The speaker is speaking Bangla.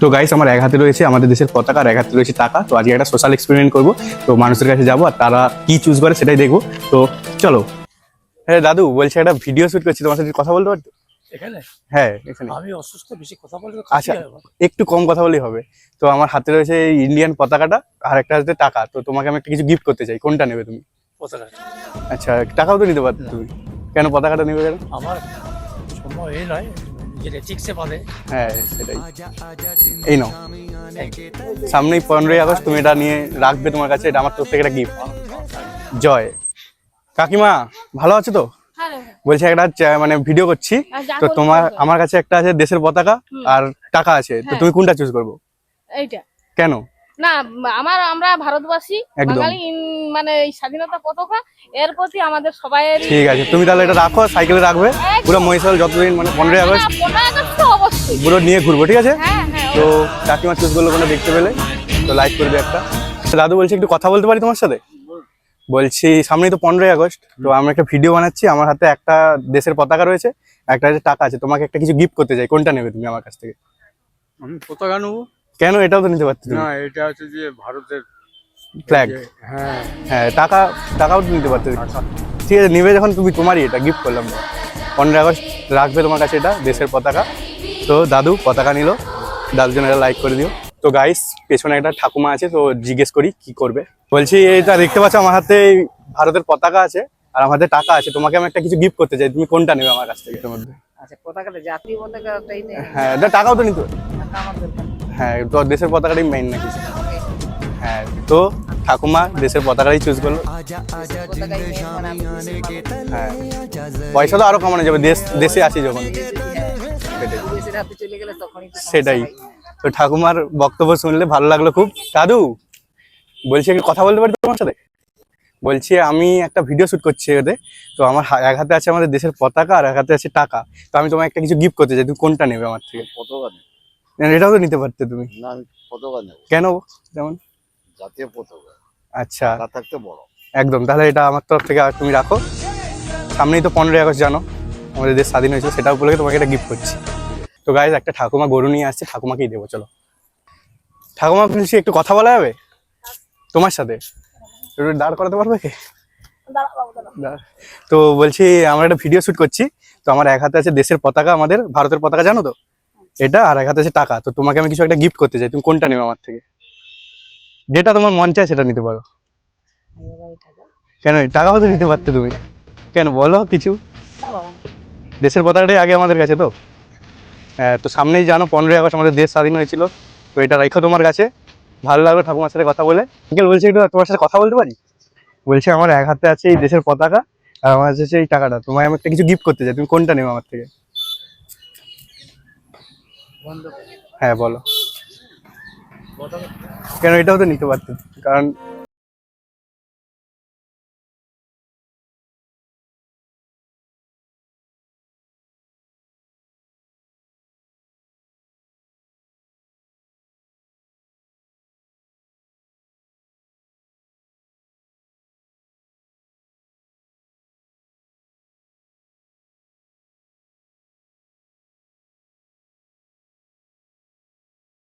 তো গাইস আমার এক হাতে রয়েছে আমাদের দেশের পতাকা আর এক হাতে রয়েছে টাকা। তো আজকে একটা সোশ্যাল এক্সপেরিমেন্ট করব। তো মানুষের কাছে যাব আর তারা কি চুজ করে সেটাই দেখব। তো চলো। হ্যাঁ দাদু বলছি একটা ভিডিও শুট করছি তোমার সাথে কথা বলতে পারতো? এখানে? হ্যাঁ এখানে। আমি অসুস্থ বেশি কথা বলতে আচ্ছা একটু কম কথা বলেই হবে। তো আমার হাতে রয়েছে ইন্ডিয়ান পতাকাটা আর একটা হাতে টাকা। তো তোমাকে আমি একটা কিছু গিফট করতে চাই। কোনটা নেবে তুমি? পতাকা আচ্ছা টাকাও তো নিতে পারতো তুমি। কেন পতাকাটা নেবে কেন? আমার সময় এই নয়। নিজের এথিক্সে বলে। হ্যাঁ সেটাই। এই নাও। সামনেই পনেরোই আগস্ট তুমি এটা নিয়ে রাখবে তোমার কাছে এটা আমার তোর থেকে একটা গিফট জয়। কাকিমা ভালো আছো তো? হ্যাঁ। বলছি একটা মানে ভিডিও করছি। তো তোমার আমার কাছে একটা আছে দেশের পতাকা আর টাকা আছে। তো হ্যাঁ। তুমি কোনটা চুজ করব? এইটা। কেন? না আমার আমরা ভারতবাসী একদম। বাঙালি মানে এই স্বাধীনতা পতাকা এর প্রতি আমাদের সবাই ঠিক আছে তুমি তাহলে এটা রাখো সাইকেলে রাখবে। পুরো মহিষাল যতদিন মানে পনেরোই আগস্ট। পুরো নিয়ে ঘুরবো ঠিক আছে? হ্যাঁ হ্যাঁ তো কাকিমা চুজ করল কোনো দেখতে পেলে তো লাইক করবে একটা। তো দাদু বলছি একটু কথা বলতে পারি তোমার সাথে? বলছি সামনেই তো পনেরোই আগস্ট তো আমি একটা ভিডিও বানাচ্ছি। আমার হাতে একটা দেশের পতাকা রয়েছে একটা হাতে টাকা আছে। তোমাকে একটা কিছু গিফট করতে চাই কোনটা নেবে তুমি আমার কাছ থেকে? আমি পতাকা নেব। কেন এটাও তো নিতে পারতে তুমি? না এটা হচ্ছে যে ভারতের ফ্ল্যাগ হ্যাঁ হ্যাঁ টাকা টাকাও তো নিতে পারতে। ঠিক আছে নিবে যখন তুমি তোমারই এটা গিফট করলাম। তো পনেরোই আগস্ট রাখবে তোমার কাছে এটা দেশের পতাকা। তো দাদু পতাকা নিল। দাদুর জন্য এটা লাইক করে দিও। তো গাইস পেছনে একটা ঠাকুমা আছে তো জিজ্ঞেস করি কি করবে। বলছি এটা দেখতে পাচ্ছ আমার হাতে ভারতের পতাকা আছে আর আমার হাতে টাকা আছে। তোমাকে আমি একটা কিছু গিফট করতে চাই তুমি কোনটা নেবে আমার কাছ থেকে? এর মধ্যে। আচ্ছা পতাকাটা জাতীয় পতাকাটাই হ্যাঁ টাকাও তো নিতে হ্যাঁ তো দেশের পতাকাটাই মেইন নাকি? হ্যাঁ তো ঠাকুমা দেশের পতাকাটাই চুজ করল। পতাকাই। হ্যাঁ। পয়সা তো আরও কমানো যাবে দেশ দেশে আছি যখন। সেটাই। তো ঠাকুমার বক্তব্য শুনলে ভালো লাগল খুব। দাদু বলছি একটু কথা বলতে পারি তোমার সাথে? বলছি আমি একটা ভিডিও শুট করছি এতে। তো আমার এক হাতে আছে আমাদের দেশের পতাকা আর এক হাতে আছে টাকা। তো আমি তোমাকে একটা কিছু গিফট করতে চাই তুমি কোনটা নেবে আমার থেকে? পতাকা এটাও তো নিতে পারতে তুমি। না আমি পতাকা নেব। কেন? যেমন? জাতীয় পতাকা আচ্ছা। তা থাকতে বড়। একদম তাহলে এটা আমার তরফ থেকে আর তুমি রাখো। সামনেই তো পনেরোই আগস্ট জানো? আমাদের দেশ স্বাধীন হয়েছিল সেটা উপলক্ষে তোমাকে একটা গিফট করছি। তো গাইজ একটা ঠাকুমা গরু নিয়ে আসছে ঠাকুমাকেই দেবো চলো। ঠাকুমা বলছি একটু কথা বলা যাবে? তোমার সাথে? একটু দাঁড় করাতে পারবে কে? দাঁড়া দাঁড়া। তো বলছি আমরা একটা ভিডিও শ্যুট করছি। তো আমার এক হাতে আছে দেশের পতাকা আমাদের ভারতের পতাকা জানো তো? এটা আর এক হাতে আছে টাকা। তো তোমাকে আমি কিছু একটা গিফট করতে চাই। তুমি কোনটা নেবে আমার থেকে? যেটা তোমার মন চায় সেটা নিতে পারো। টাকা। কেন টাকাও তো নিতে পারতে তুমি। কেন? বলো কিছু। দেশের পতাকাটাই আগে আমাদের কাছে তো। হ্যাঁ তো সামনেই জানো, পনেরোই আগস্ট আমাদের দেশ স্বাধীন হয়েছিল। তো এটা রাখো তোমার কাছে। ভালো লাগল ঠাকুমার সাথে কথা বলে। আঙ্কেল বলছি একটু তোমার সাথে কথা বলতে পারি? বলছি, আমার এক হাতে আছে এই দেশের পতাকা, আর আমার কাছে এই টাকাটা। তোমায় আমি একটা কিছু গিফট করতে চাই। তুমি কোনটা নেবে আমার থেকে? হ্যাঁ বলো। কেন এটাও তো নিতে পারতে কারণ